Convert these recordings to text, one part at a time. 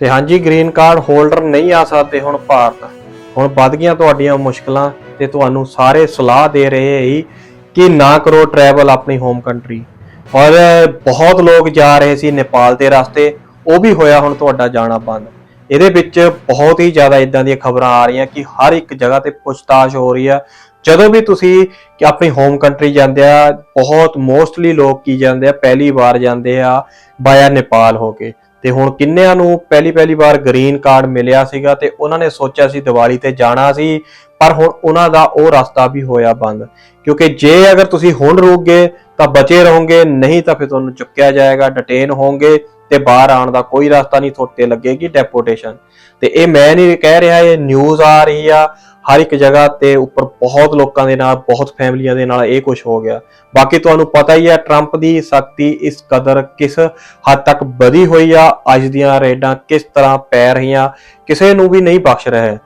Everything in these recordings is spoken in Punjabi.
ਤੇ ਹਾਂਜੀ ਗ੍ਰੀਨ ਕਾਰਡ ਹੋਲਡਰ ਨਹੀਂ ਆ ਸਕਦੇ ਹੁਣ ਭਾਰਤ। ਹੁਣ ਵੱਧ ਗਈਆਂ ਤੁਹਾਡੀਆਂ ਮੁਸ਼ਕਲਾਂ ਤੇ ਤੁਹਾਨੂੰ ਸਾਰੇ ਸਲਾਹ ਦੇ ਰਹੇ ਹੀ ਕਿ ਨਾ ਕਰੋ ਟਰੈਵਲ ਆਪਣੀ ਹੋਮ ਕੰਟਰੀ ਔਰ ਬਹੁਤ ਲੋਕ ਜਾ ਰਹੇ ਸੀ ਨੇਪਾਲ ਦੇ ਰਸਤੇ, ਉਹ ਵੀ ਹੋਇਆ ਹੁਣ ਤੁਹਾਡਾ ਜਾਣਾ ਬੰਦ। ਇਹਦੇ ਵਿੱਚ ਬਹੁਤ ਹੀ ਜ਼ਿਆਦਾ ਇਦਾਂ ਦੀਆਂ ਖਬਰਾਂ ਆ ਰਹੀਆਂ ਕਿ ਹਰ ਇੱਕ ਜਗ੍ਹਾ ਤੇ ਪੁੱਛਤਾਛ ਹੋ ਰਹੀ ਆ। ਜਦੋਂ ਵੀ ਤੁਸੀਂ ਕਿ ਆਪਣੀ ਹੋਮ ਕੰਟਰੀ ਜਾਂਦੇ ਆ, ਬਹੁਤ ਮੋਸਟਲੀ ਲੋਕ ਕੀ ਜਾਂਦੇ ਆ, ਪਹਿਲੀ ਵਾਰ ਜਾਂਦੇ ਆ ਬਾਇਆ ਨੇਪਾਲ ਹੋ ਕੇ। ਤੇ ਹੁਣ ਕਿੰਨਿਆਂ ਨੂੰ ਪਹਿਲੀ ਪਹਿਲੀ ਵਾਰ ਗ੍ਰੀਨ ਕਾਰਡ ਮਿਲਿਆ ਸੀਗਾ ਤੇ ਉਹਨਾਂ ਨੇ ਸੋਚਿਆ ਸੀ ਦੀਵਾਲੀ ਤੇ ਜਾਣਾ ਸੀ, ਪਰ ਹੁਣ ਉਹਨਾਂ ਦਾ ਉਹ ਰਸਤਾ ਵੀ ਹੋਇਆ ਬੰਦ। ਕਿਉਂਕਿ ਜੇ ਅਗਰ ਤੁਸੀਂ ਹੁਣ ਰੁਕ ਗਏ ਤਾਂ ਬਚੇ ਰਹੋਗੇ, ਨਹੀਂ ਤਾਂ ਫਿਰ ਤੁਹਾਨੂੰ ਚੁੱਕਿਆ ਜਾਏਗਾ ਡਿਟੇਨ ਹੋਵੋਗੇ। ਤੇ ਬਾਹਰ ਆਉਣ ਦਾ ਕੋਈ ਰਸਤਾ ਨਹੀਂ ਤੁਹਾਡੇ ਲੱਗੇਗੀ ਡੈਪੋਟੇਸ਼ਨ ਤੇ ਇਹ ਮੈਂ ਨਹੀਂ ਕਹਿ ਰਿਹਾ, ਇਹ ਨਿਊਜ਼ ਆ ਰਹੀ ਆ, ਹਰ ਇੱਕ ਜਗ੍ਹਾ ਤੇ ਉੱਪਰ ਬਹੁਤ ਲੋਕਾਂ ਦੇ ਨਾਲ, ਬਹੁਤ ਫੈਮਲੀਆਂ ਦੇ ਨਾਲ ਇਹ ਕੁਝ ਹੋ ਗਿਆ। ਬਾਕੀ ਤੁਹਾਨੂੰ ਪਤਾ ਹੀ ਹੈ ਟਰੰਪ ਦੀ ਸਖਤੀ ਇਸ ਕਦਰ ਕਿਸ ਹੱਦ ਤੱਕ ਵਧੀ ਹੋਈ ਆ, ਅੱਜ ਦੀਆਂ ਰੇਡਾਂ ਕਿਸ ਤਰ੍ਹਾਂ ਪੈ ਰਹੀਆਂ, ਕਿਸੇ ਨੂੰ ਵੀ ਨਹੀਂ ਬਖਸ਼ ਰਿਹਾ।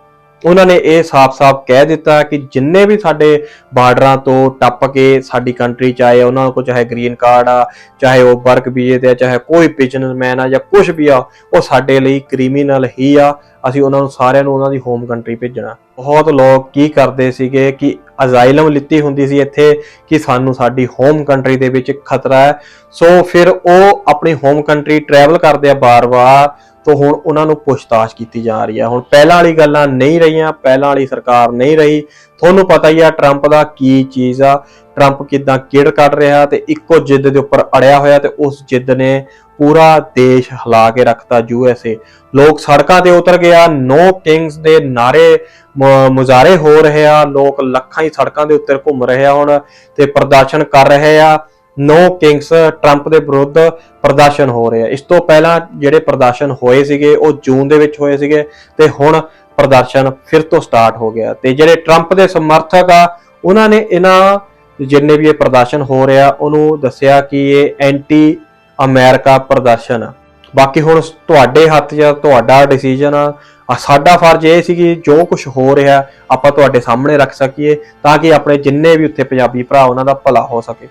ਉਹਨਾਂ ਨੇ ਇਹ ਸਾਫ਼-ਸਾਫ਼ ਕਹਿ ਦਿੱਤਾ ਕਿ ਜਿੰਨੇ ਵੀ ਸਾਡੇ ਬਾਰਡਰਾਂ ਤੋਂ ਟੱਪ ਕੇ ਸਾਡੀ ਕੰਟਰੀ ਚ ਆਏ ਉਹਨਾਂ ਕੋਲ ਚਾਹੇ ਗ੍ਰੀਨ ਕਾਰਡ ਆ, ਚਾਹੇ ਉਹ ਵਰਕ ਵੀਜ਼ੇ ਤੇ ਆ, ਚਾਹੇ ਕੋਈ ਬਿਜ਼ਨਸਮੈਨ ਆ ਜਾਂ ਕੁਝ ਵੀ ਆ, ਉਹ ਸਾਡੇ ਲਈ ਕ੍ਰਿਮੀਨਲ ਹੀ ਆ। ਅਸੀਂ ਉਹਨਾਂ ਨੂੰ ਸਾਰਿਆਂ ਨੂੰ ਉਹਨਾਂ ਦੀ ਹੋਮ ਕੰਟਰੀ ਭੇਜਣਾ। ਬਹੁਤ ਲੋਕ ਕੀ ਕਰਦੇ ਸੀਗੇ ਕਿ ਅਜ਼ਾਈਲਮ ਲਿੱਤੀ ਹੁੰਦੀ ਸੀ ਇੱਥੇ ਕਿ ਸਾਨੂੰ ਸਾਡੀ ਹੋਮ ਕੰਟਰੀ ਦੇ ਵਿੱਚ ਖਤਰਾ ਹੈ। ਸੋ ਫਿਰ ਉਹ ਆਪਣੀ ਹੋਮ ਕੰਟਰੀ ਟਰੈਵਲ ਕਰਦੇ ਆ ਬਾਰ-ਬਾਰ, ਤੋਂ ਹੁਣ ਉਹਨਾਂ ਨੂੰ ਪੁੱਛਤਾਛ ਕੀਤੀ ਜਾ ਰਹੀ ਹੈ। ਹੁਣ ਪਹਿਲਾਂ ਵਾਲੀ ਗੱਲਾਂ ਨਹੀਂ ਰਹੀਆਂ, ਪਹਿਲਾਂ ਵਾਲੀ ਸਰਕਾਰ ਨਹੀਂ ਰਹੀ ਤੁਹਾਨੂੰ ਪਤਾ ਹੀ ਆ ਟਰੰਪ ਦਾ ਕੀ ਚੀਜ਼ ਆ। ਟਰੰਪ ਕਿਦਾਂ ਕਿੜ ਕੱਢ ਰਿਹਾ ਤੇ ਇੱਕੋ ਜਿੱਦ ਦੇ ਉੱਪਰ ਅੜਿਆ ਹੋਇਆ ਤੇ ਉਸ ਜਿੱਦ ਨੇ ਪੂਰਾ ਦੇਸ਼ ਹਿਲਾ ਕੇ ਰੱਖਤਾ ਯੂਐਸਏ ਲੋਕ ਸੜਕਾਂ ਤੇ ਉਤਰ ਗਿਆ ਨੋ ਕਿੰਗਸ ਦੇ ਨਾਰੇ ਮ- ਮੁਜ਼ਾਹਰੇ ਹੋ ਰਹੇ ਆ, ਲੋਕ ਲੱਖਾਂ ਹੀ ਸੜਕਾਂ ਦੇ ਉੱਤੇ ਘੁੰਮ ਰਹੇ ਆ ਹੁਣ ਤੇ ਪ੍ਰਦਰਸ਼ਨ ਕਰ ਰਹੇ ਆ। ਨੋ ਕਿੰਗਸ ਟਰੰਪ ਦੇ ਵਿਰੁੱਧ ਪ੍ਰਦਰਸ਼ਨ ਹੋ ਰਹੇ ਆ। ਇਸ ਤੋਂ ਪਹਿਲਾਂ ਜਿਹੜੇ ਪ੍ਰਦਰਸ਼ਨ ਹੋਏ ਸੀਗੇ, ਉਹ ਜੂਨ ਦੇ ਵਿੱਚ ਹੋਏ ਸੀਗੇ ਤੇ ਹੁਣ ਪ੍ਰਦਰਸ਼ਨ ਫਿਰ ਤੋਂ ਸਟਾਰਟ ਹੋ ਗਿਆ ਤੇ ਜਿਹੜੇ ਟਰੰਪ ਦੇ ਸਮਰਥਕ ਆ, ਉਹਨਾਂ ਨੇ ਇਹਨਾਂ ਜਿੰਨੇ ਵੀ ਇਹ ਪ੍ਰਦਰਸ਼ਨ ਹੋ ਰਿਹਾ, ਉਹਨੂੰ ਦੱਸਿਆ ਕਿ ਇਹ ਐਂਟੀ ਅਮਰੀਕਾ ਪ੍ਰਦਰਸ਼ਨ ਆ। ਬਾਕੀ ਹੁਣ ਤੁਹਾਡੇ ਹੱਥ 'ਚ ਤੁਹਾਡਾ ਡਿਸੀਜਨ ਆ ਸਾਡਾ ਫਰਜ਼ ਇਹ ਸੀ ਕਿ ਜੋ ਕੁਝ ਹੋ ਰਿਹਾ, ਆਪਾਂ ਤੁਹਾਡੇ ਸਾਹਮਣੇ ਰੱਖ ਸਕੀਏ ਤਾਂ ਕਿ ਆਪਣੇ ਜਿੰਨੇ ਵੀ ਉੱਥੇ ਪੰਜਾਬੀ ਭਰਾ ਉਹਨਾਂ ਦਾ ਭਲਾ ਹੋ ਸਕੇ।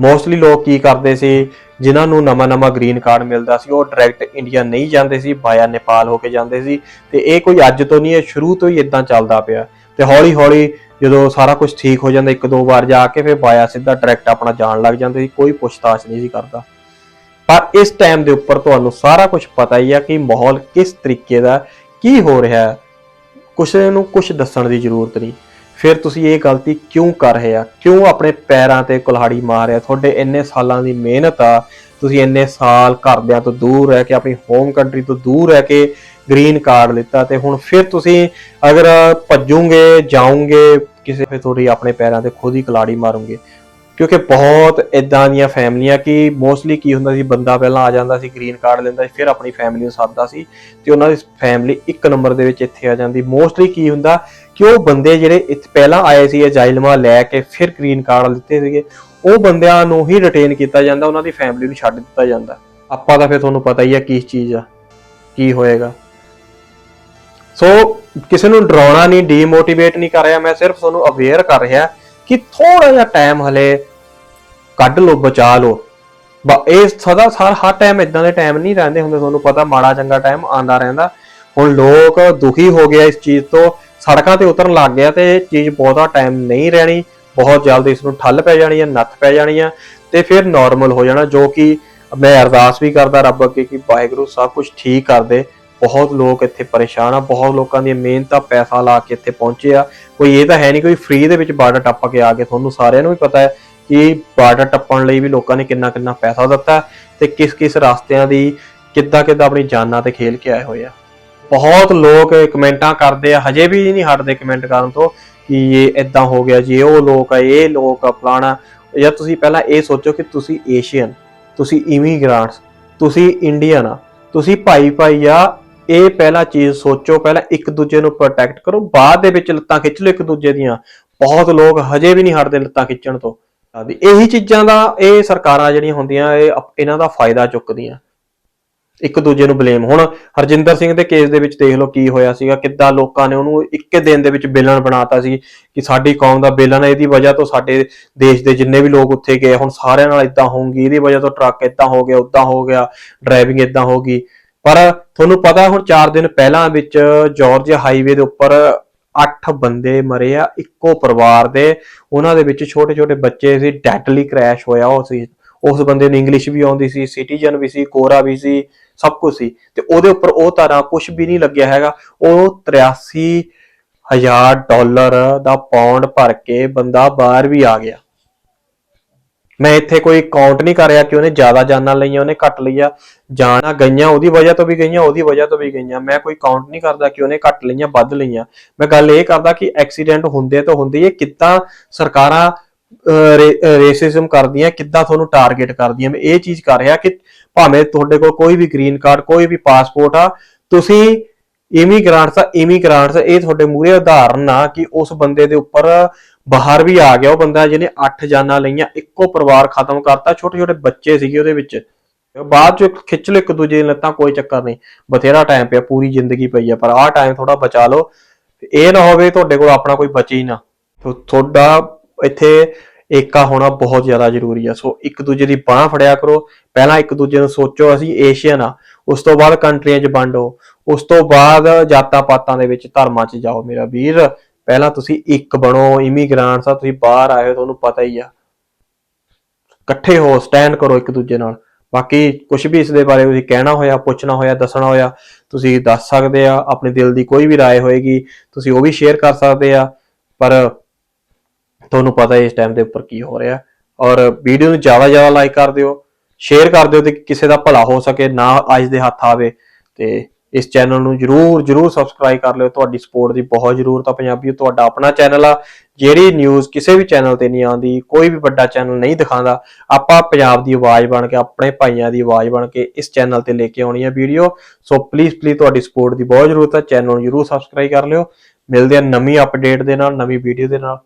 ਮੋਸਟਲੀ ਲੋਕ ਕੀ ਕਰਦੇ ਸੀ ਜਿਨ੍ਹਾਂ ਨੂੰ ਨਵਾਂ-ਨਵਾਂ ਗ੍ਰੀਨ ਕਾਰਡ ਮਿਲਦਾ ਸੀ, ਉਹ ਡਾਇਰੈਕਟ ਇੰਡੀਆ ਨਹੀਂ ਜਾਂਦੇ ਸੀ, ਬਾਇਆ ਨੇਪਾਲ ਹੋ ਕੇ ਜਾਂਦੇ ਸੀ ਤੇ ਇਹ ਕੋਈ ਅੱਜ ਤੋਂ ਨਹੀਂ, ਇਹ ਸ਼ੁਰੂ ਤੋਂ ਹੀ ਇਦਾਂ ਚੱਲਦਾ ਪਿਆ। ਤੇ ਹੌਲੀ-ਹੌਲੀ ਜਦੋਂ ਸਾਰਾ ਕੁਝ ਠੀਕ ਹੋ ਜਾਂਦਾ, ਇੱਕ ਦੋ ਵਾਰ ਜਾ ਕੇ ਫਿਰ ਬਾਇਆ ਸਿੱਧਾ ਡਾਇਰੈਕਟ ਆਪਣਾ ਜਾਣ ਲੱਗ ਜਾਂਦੇ ਸੀ, ਕੋਈ ਪੁੱਛਤਾਛ ਨਹੀਂ ਸੀ ਕਰਦਾ। ਪਰ ਇਸ ਟਾਈਮ ਦੇ ਉੱਪਰ ਤੁਹਾਨੂੰ ਸਾਰਾ ਕੁਝ ਪਤਾ ਹੀ ਆ ਕਿ ਮਾਹੌਲ ਕਿਸ ਤਰੀਕੇ ਦਾ, ਕੀ ਹੋ ਰਿਹਾ ਹੈ। ਕਿਸੇ ਨੂੰ ਕੁਝ ਦੱਸਣ ਦੀ ਜ਼ਰੂਰਤ ਨਹੀਂ। ਫਿਰ ਤੁਸੀਂ ਇਹ ਗਲਤੀ ਕਿਉਂ ਕਰ ਰਹੇ ਆ? ਕਿਉਂ ਆਪਣੇ ਪੈਰਾਂ ਤੇ ਕੁਲਹਾੜੀ ਮਾਰ ਰਹੇ ਆ? ਤੁਹਾਡੇ ਇੰਨੇ ਸਾਲਾਂ ਦੀ ਮਿਹਨਤ ਆ, ਤੁਸੀਂ ਇੰਨੇ ਸਾਲ ਘਰਦਿਆਂ ਤੋਂ ਦੂਰ ਰਹਿ ਕੇ, ਆਪਣੀ ਹੋਮ ਕੰਟਰੀ ਤੋਂ ਦੂਰ ਰਹਿ ਕੇ ਗ੍ਰੀਨ ਕਾਰਡ ਲਿੱਤਾ ਤੇ ਹੁਣ ਫਿਰ ਤੁਸੀਂ ਅਗਰ ਭੱਜੋਗੇ, ਜਾਓਗੇ, ਕਿਸੇ ਫਿਰ ਤੁਹਾਡੀ ਆਪਣੇ ਪੈਰਾਂ ਤੇ ਖੁਦ ਹੀ ਕੁਲਹਾੜੀ ਮਾਰੋਗੇ। ਕਿਉਂਕਿ ਬਹੁਤ ਇਦਾਂ ਦੀਆਂ ਫੈਮਲੀਆਂ ਕਿ ਮੋਸਟਲੀ ਕੀ ਹੁੰਦਾ ਸੀ, ਬੰਦਾ ਪਹਿਲਾਂ ਆ ਜਾਂਦਾ ਸੀ ਗ੍ਰੀਨ ਕਾਰਡ ਲੈਂਦਾ ਸੀ, ਫਿਰ ਆਪਣੀ ਫੈਮਿਲੀ ਨੂੰ ਸੱਦਦਾ ਸੀ ਤੇ ਉਹਨਾਂ ਦੀ ਫੈਮਿਲੀ ਇੱਕ ਨੰਬਰ ਦੇ ਵਿੱਚ ਇੱਥੇ ਆ ਜਾਂਦੀ। ਮੋਸਟਲੀ ਕੀ ਹੁੰਦਾ ਕਿ ਉਹ ਬੰਦੇ ਜਿਹੜੇ ਇੱਥੇ ਪਹਿਲਾਂ ਆਏ ਸੀ ਅਜਾਈਲਮਾ ਲੈ ਕੇ ਫਿਰ ਗ੍ਰੀਨ ਕਾਰਡ ਲਿੱਤੇ ਸੀਗੇ, ਉਹ ਬੰਦਿਆਂ ਨੂੰ ਹੀ ਰਿਟੇਨ ਕੀਤਾ ਜਾਂਦਾ, ਉਹਨਾਂ ਦੀ ਫੈਮਿਲੀ ਨੂੰ ਛੱਡ ਦਿੱਤਾ ਜਾਂਦਾ। ਆਪਾਂ ਤਾਂ ਫਿਰ ਤੁਹਾਨੂੰ ਪਤਾ ਹੀ ਆ ਕੀ ਚੀਜ਼ ਆ, ਕੀ ਹੋਏਗਾ। ਸੋ ਕਿਸੇ ਨੂੰ ਡਰਾਉਣਾ ਨਹੀਂ ਡੀਮੋਟੀਵੇਟ ਨਹੀਂ ਕਰ ਰਿਹਾ, ਮੈਂ ਸਿਰਫ ਤੁਹਾਨੂੰ ਅਵੇਅਰ ਕਰ ਰਿਹਾ ਕਿ ਥੋੜਾ ਜਿਹਾ ਟਾਈਮ ਹਲੇ ਕੱਢ ਲਓ, ਬਚਾ ਲਓ। ਬਾ, ਇਹ ਸਦਾ ਸਾਰ ਹਰ ਟਾਈਮ ਇਦਾਂ ਦੇ ਟਾਈਮ ਨਹੀਂ ਰਹਿੰਦੇ ਹੁੰਦੇ, ਤੁਹਾਨੂੰ ਪਤਾ ਮਾੜਾ ਚੰਗਾ ਟਾਈਮ ਆਂਦਾ ਰਹਿੰਦਾ। ਹੁਣ ਲੋਕ ਦੁਖੀ ਹੋ ਗਿਆ ਇਸ ਚੀਜ਼ ਤੋਂ। ਸੜਕਾਂ ਤੇ ਉਤਰਨ ਲੱਗ ਗਿਆ ਤੇ ਇਹ ਚੀਜ਼ ਬਹੁਤਾ ਟਾਈਮ ਨਹੀਂ ਰਹਿਣੀ। ਬਹੁਤ ਜਲਦੀ ਇਸ ਨੂੰ ਠੱਲ ਪੈ ਜਾਣੀ ਹੈ ਨੱਥ ਪੈ ਜਾਣੀ ਹੈ ਤੇ ਫਿਰ ਨਾਰਮਲ ਹੋ ਜਾਣਾ, ਜੋ ਕਿ ਮੈਂ ਅਰਦਾਸ ਵੀ ਕਰਦਾ ਰੱਬ ਅੱਗੇ ਕਿ ਵਾਹਿਗੁਰੂ ਸਭ ਕੁਝ ਠੀਕ ਕਰ ਦੇ। ਬਹੁਤ ਲੋਕ ਇੱਥੇ ਪਰੇਸ਼ਾਨ ਆ, ਬਹੁਤ ਲੋਕਾਂ ਦੀ ਮਿਹਨਤਾਂ ਪੈਸਾ ਲਾ ਕੇ ਇੱਥੇ ਪਹੁੰਚੇ ਆ। ਕੋਈ ਇਹ ਤਾਂ ਹੈ ਨਹੀਂ, ਕੋਈ ਫ੍ਰੀ ਦੇ ਵਿੱਚ ਬਾਰਡਰ ਟੱਪ ਕੇ ਆ ਕੇ ਤੁਹਾਨੂੰ ਸਾਰਿਆਂ ਨੂੰ ਵੀ ਪਤਾ ਹੈ ਕਿ ਬਾਰਡਰ ਟੱਪਣ ਲਈ ਵੀ ਲੋਕਾਂ ਨੇ ਕਿੰਨਾ ਕਿੰਨਾ ਪੈਸਾ ਦਿੱਤਾ ਤੇ ਕਿਸ ਕਿਸ ਰਸਤਿਆਂ ਦੀ ਕਿੱਦਾਂ ਕਿੱਦਾਂ ਆਪਣੀ ਜਾਨਾਂ ਤੇ ਖੇਲ ਕੇ ਆਏ ਹੋਏ ਆ। ਬਹੁਤ ਲੋਕ ਕਮੈਂਟਾਂ ਕਰਦੇ ਆ, ਹਜੇ ਵੀ ਨਹੀਂ ਹਟਦੇ ਕਮੈਂਟ ਕਰਨ ਤੋਂ ਕਿ ਇਹ ਇਦਾਂ ਹੋ ਗਿਆ, ਜੀ ਉਹ ਲੋਕ ਆ, ਇਹ ਲੋਕ ਆ, ਫਲਾਣਾ, ਜਾਂ ਤੁਸੀਂ ਪਹਿਲਾਂ ਇਹ ਸੋਚੋ ਕਿ ਤੁਸੀਂ ਏਸ਼ੀਅਨ ਤੁਸੀਂ ਇਮੀਗ੍ਰਾਂਟਸ ਤੁਸੀਂ ਇੰਡੀਅਨ ਆ, ਤੁਸੀਂ ਭਾਈ ਭਾਈ ਆ, ਇਹ ਪਹਿਲਾ ਚੀਜ਼ ਸੋਚੋ, ਪਹਿਲਾਂ ਇੱਕ ਦੂਜੇ ਨੂੰ ਪ੍ਰੋਟੈਕਟ ਕਰੋ, ਬਾਅਦ ਦੇ ਵਿੱਚ ਲੱਤਾਂ ਖਿੱਚ ਲਓ ਇੱਕ ਦੂਜੇ ਦੀਆਂ। ਬਹੁਤ ਲੋਕ ਹਜੇ ਵੀ ਨਹੀਂ ਹਟਦੇ ਲੱਤਾਂ ਖਿੱਚਣ ਤੋਂ। ਇਹੀ ਚੀਜ਼ਾਂ ਦਾ ਇਹ ਸਰਕਾਰਾਂ ਜਿਹੜੀਆਂ ਹੁੰਦੀਆਂ, ਇਹ ਇਹਨਾਂ ਦਾ ਫਾਇਦਾ ਚੁੱਕਦੀਆਂ। ਇੱਕ ਦੂਜੇ ਨੂੰ ਬਲੇਮ ਹੁਣ ਹਰਜਿੰਦਰ ਸਿੰਘ ਦੇ ਕੇਸ ਦੇ ਵਿੱਚ ਦੇਖ ਲਓ ਕੀ ਹੋਇਆ ਸੀਗਾ, ਕਿੱਦਾਂ ਲੋਕਾਂ ਨੇ ਉਹਨੂੰ ਇੱਕੇ ਦਿਨ ਦੇ ਵਿੱਚ ਵਿਲਨ ਬਣਾਤਾ ਸੀ ਕਿ ਸਾਡੀ ਕੌਮ ਦਾ ਵਿਲਨ ਹੈ, ਇਹਦੀ ਵਜ੍ਹਾ ਤੋਂ ਸਾਡੇ ਦੇਸ਼ ਦੇ ਜਿੰਨੇ ਵੀ ਲੋਕ ਉੱਥੇ ਗਏ, ਹੁਣ ਸਾਰਿਆਂ ਨਾਲ ਇਦਾਂ ਹੋਊਗੀ, ਇਹਦੀ ਵਜ੍ਹਾ ਤੋਂ ਟਰੱਕ ਇਦਾਂ ਹੋ ਗਿਆ ਉਦਾਂ ਹੋ ਗਿਆ ਡਰਾਈਵਿੰਗ ਇਦਾਂ ਹੋ ਗਈ। ਪਰ ਤੁਹਾਨੂੰ ਪਤਾ ਹੁਣ 4 ਦਿਨ ਪਹਿਲਾਂ ਵਿੱਚ ਜਾਰਜੀਆ ਹਾਈਵੇ ਦੇ ਉੱਪਰ 8 ਬੰਦੇ ਮਰੇ ਆ, ਇੱਕੋ ਪਰਿਵਾਰ ਦੇ। ਉਹਨਾਂ ਦੇ ਵਿੱਚ ਛੋਟੇ ਛੋਟੇ ਬੱਚੇ ਸੀ ਡੈਟਲੀ ਕ੍ਰੈਸ਼ ਹੋਇਆ ਉਹ ਸੀ ਉਸ ਬੰਦੇ ਨੂੰ ਇੰਗਲਿਸ਼ ਵੀ ਆਉਂਦੀ ਸੀ ਸਿਟੀਜ਼ਨ ਵੀ ਸੀ ਕੋਰਾ ਵੀ ਸੀ। ਸਭ ਕੁਝ ਸੀ ਤੇ ਉਹਦੇ ਉੱਪਰ ਉਹ ਤਾਰਾਂ ਕੁਝ ਵੀ ਨਹੀਂ ਲੱਗਿਆ ਹੈਗਾ। ਉਹ 83 ਹਜ਼ਾਰ ਡਾਲਰ ਦਾ ਪੌਂਡ ਭਰ ਕੇ ਬੰਦਾ ਬਾਹਰ ਵੀ ਆ ਗਿਆ। ਮੈਂ ਇੱਥੇ ਕੋਈ ਕਾਊਂਟ ਨਹੀਂ ਕਰ ਰਿਹਾ ਕਿ ਉਹਨੇ ਜ਼ਿਆਦਾ ਜਾਨਾਂ ਲਈਆਂ, ਉਹਨੇ ਘੱਟ ਲਈਆਂ, ਜਾਨਾਂ ਗਈਆਂ, ਉਹਦੀ ਵਜ੍ਹਾ ਤੋਂ ਵੀ ਗਈਆਂ, ਉਹਦੀ ਵਜ੍ਹਾ ਤੋਂ ਵੀ ਗਈਆਂ। ਮੈਂ ਕੋਈ ਕਾਊਂਟ ਨਹੀਂ ਕਰਦਾ ਕਿ ਉਹਨੇ ਘੱਟ ਲਈਆਂ, ਵੱਧ ਲਈਆਂ। ਮੈਂ ਗੱਲ ਇਹ ਕਰਦਾ ਕਿ ਐਕਸੀਡੈਂਟ ਹੁੰਦੇ ਤਾਂ ਹੁੰਦੇ ਇਹ ਕਿੱਦਾਂ ਸਰਕਾਰਾਂ ਰੇਸਿਜ਼ਮ ਕਰਦੀਆਂ, ਕਿੱਦਾਂ ਤੁਹਾਨੂੰ ਟਾਰਗੇਟ ਕਰਦੀਆਂ? ਮੈਂ ਇਹ ਚੀਜ਼ ਕਰ ਰਿਹਾ ਕਿ ਭਾਵੇਂ ਤੁਹਾਡੇ ਕੋਲ ਕੋਈ ਵੀ ਗ੍ਰੀਨ ਕਾਰਡ ਕੋਈ ਵੀ ਪਾਸਪੋਰਟ ਆ, ਤੁਸੀਂ ਇਮੀਗ੍ਰਾਂਟਸ ਆ ਇਮੀਗ੍ਰਾਂਟਸ ਇਹ ਤੁਹਾਡੇ ਮੂਹਰੇ ਉਦਾਹਰਨ ਆ ਕਿ ਉਸ ਬੰਦੇ ਦੇ ਉੱਪਰ ਬਾਹਰ ਵੀ ਆ ਗਿਆ। ਉਹ ਬੰਦਾ ਜਿਹਨੇ 8 ਜਾਨਾਂ ਲਈਆਂ, ਇੱਕੋ ਪਰਿਵਾਰ ਖਤਮ ਕਰਤਾ ਛੋਟੇ ਛੋਟੇ ਬੱਚੇ ਸੀਗੇ ਉਹਦੇ ਵਿੱਚ। ਬਾਅਦ ਚ ਖਿੱਚ ਲਓ ਇੱਕ ਦੂਜੇ ਦੀਆਂ ਲੱਤਾਂ, ਕੋਈ ਚੱਕਰ ਨਹੀਂ। ਬਥੇਰਾ ਟਾਈਮ ਪਿਆ, ਪੂਰੀ ਜ਼ਿੰਦਗੀ ਪਈ ਆ, ਪਰ ਆਹ ਟਾਈਮ ਥੋੜਾ ਬਚਾ ਲਓ। ਇਹ ਨਾ ਹੋਵੇ ਤੁਹਾਡੇ ਕੋਲ ਆਪਣਾ ਕੋਈ ਬਚੇ ਹੀ ਨਾ। ਤੁਹਾਡਾ ਇੱਥੇ ਏਕਾ ਹੋਣਾ ਬਹੁਤ ਜ਼ਿਆਦਾ ਜ਼ਰੂਰੀ ਆ ਸੋ ਇੱਕ ਦੂਜੇ ਦੀ ਬਾਹ ਫੜਿਆ ਕਰੋ ਪਹਿਲਾਂ ਇੱਕ ਦੂਜੇ ਨੂੰ ਸੋਚੋ ਅਸੀਂ ਏਸ਼ੀਅਨ ਆ ਉਸ ਤੋਂ ਬਾਅਦ ਕੰਟਰੀਆਂ 'ਚ ਵੰਡੋ ਉਸ ਤੋਂ ਬਾਅਦ ਜਾਤਾਂ ਪਾਤਾਂ ਦੇ ਵਿੱਚ ਧਰਮਾਂ 'ਚ ਜਾਓ ਮੇਰਾ ਵੀਰ ਪਹਿਲਾਂ ਤੁਸੀਂ ਇੱਕ ਬਣੋ ਇਮੀਗ੍ਰਾਂਟਸ ਆ ਤੁਸੀਂ ਬਾਹਰ ਆਏ ਹੋ ਤੁਹਾਨੂੰ ਪਤਾ ਹੀ ਆ ਇਕੱਠੇ ਹੋ ਸਟੈਂਡ ਕਰੋ ਇੱਕ ਦੂਜੇ ਨਾਲ ਬਾਕੀ ਕੁਝ ਵੀ ਇਸ ਦੇ ਬਾਰੇ ਤੁਸੀਂ ਕਹਿਣਾ ਹੋਇਆ ਪੁੱਛਣਾ ਹੋਇਆ ਦੱਸਣਾ ਹੋਇਆ ਤੁਸੀਂ ਦੱਸ ਸਕਦੇ ਆ ਆਪਣੇ ਦਿਲ ਦੀ ਕੋਈ ਵੀ رائے ਹੋਏਗੀ ਤੁਸੀਂ ਉਹ ਵੀ ਸ਼ੇਅਰ ਕਰ ਸਕਦੇ ਆ ਪਰ ਤੁਹਾਨੂੰ ਪਤਾ ਹੈ ਇਸ ਟਾਈਮ ਦੇ ਉੱਪਰ ਕੀ ਹੋ ਰਿਹਾ। ਔਰ ਵੀਡੀਓ ਨੂੰ ਜ਼ਿਆਦਾ ਜ਼ਿਆਦਾ ਲਾਈਕ ਕਰ ਦਿਓ ਸ਼ੇਅਰ ਕਰ ਦਿਓ ਤੇ ਕਿਸੇ ਦਾ ਭਲਾ ਹੋ ਸਕੇ, ਨਾ ਅੱਜ ਦੇ ਹੱਥ ਆਵੇ ਤੇ ਇਸ ਚੈਨਲ ਨੂੰ ਜਰੂਰ ਜਰੂਰ ਸਬਸਕ੍ਰਾਈਬ ਕਰ ਲਿਓ। ਤੁਹਾਡੀ ਸਪੋਰਟ ਦੀ ਬਹੁਤ ਜ਼ਰੂਰਤ ਆ ਪੰਜਾਬੀ ਤੁਹਾਡਾ ਆਪਣਾ ਚੈਨਲ ਆ। ਜਿਹੜੀ ਨਿਊਜ਼ ਕਿਸੇ ਵੀ ਚੈਨਲ ਤੇ ਨਹੀਂ ਆਉਂਦੀ, ਕੋਈ ਵੀ ਵੱਡਾ ਚੈਨਲ ਨਹੀਂ ਦਿਖਾਉਂਦਾ, ਆਪਾਂ ਪੰਜਾਬ ਦੀ ਆਵਾਜ਼ ਬਣ ਕੇ, ਆਪਣੇ ਭਾਈਆਂ ਦੀ ਆਵਾਜ਼ ਬਣ ਕੇ ਇਸ ਚੈਨਲ ਤੇ ਲੈ ਕੇ ਆਉਣੀ ਹੈ ਵੀਡੀਓ ਸੋ ਪਲੀਜ਼ ਪਲੀਜ਼ ਤੁਹਾਡੀ ਸਪੋਰਟ ਦੀ ਬਹੁਤ ਜ਼ਰੂਰਤ ਆ। ਚੈਨਲ ਨੂੰ ਜਰੂਰ ਸਬਸਕ੍ਰਾਈਬ ਕਰ ਲਿਓ। ਮਿਲਦੇ ਆ ਨਵੀਂ ਅਪਡੇਟ ਦੇ ਨਾਲ, ਨਵੀਂ ਵੀਡੀਓ ਦੇ ਨਾਲ।